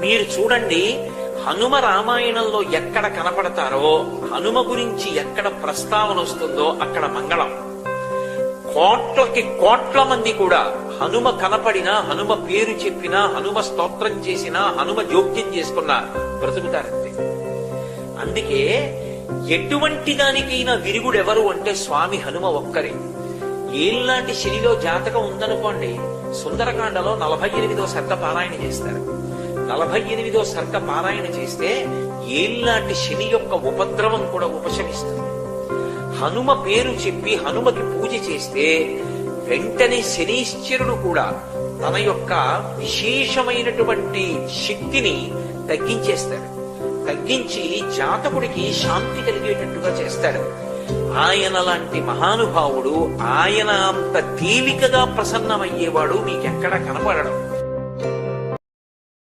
మీరు చూడండి హనుమ రామాయణంలో ఎక్కడ కనపడతారో హనుమ గురించి ఎక్కడ ప్రస్తావన వస్తుందో అక్కడ మంగళం. కోట్లకి కోట్ల మంది కూడా హనుమ కనపడినా హనుమ పేరు చెప్పినా హనుమ స్తోత్రం చేసినా హనుమ జోక్యం చేసుకున్నా బ్రతుకుతారంతే. అందుకే ఎటువంటి దానికైనా విరుగుడెవరు అంటే స్వామి హనుమ ఒక్కరే. ఏళ్ళనాటి శనిలో జాతకం ఉందనుకోండి సుందరకాండలో నలభై ఎనిమిదో సర్గ పారాయణ చేస్తారు. నలభై ఎనిమిదో సర్గ పారాయణ చేస్తే ఏళ్ళనాటి శని యొక్క ఉపద్రవం కూడా ఉపశమిస్తుంది. హనుమ పేరు చెప్పి హనుమకి పూజ చేస్తే వెంటనే శనీశ్వరుడు కూడా తన యొక్క విశేషమైనటువంటి శక్తిని తగ్గించేస్తాడు. తగ్గించి జాతకుడికి శాంతి కలిగేటట్టుగా చేస్తాడు. ఆయన లాంటి మహానుభావుడు ఆయన అంత తేలికగా ప్రసన్నమయ్యేవాడు మీకెక్కడ కనపడడం.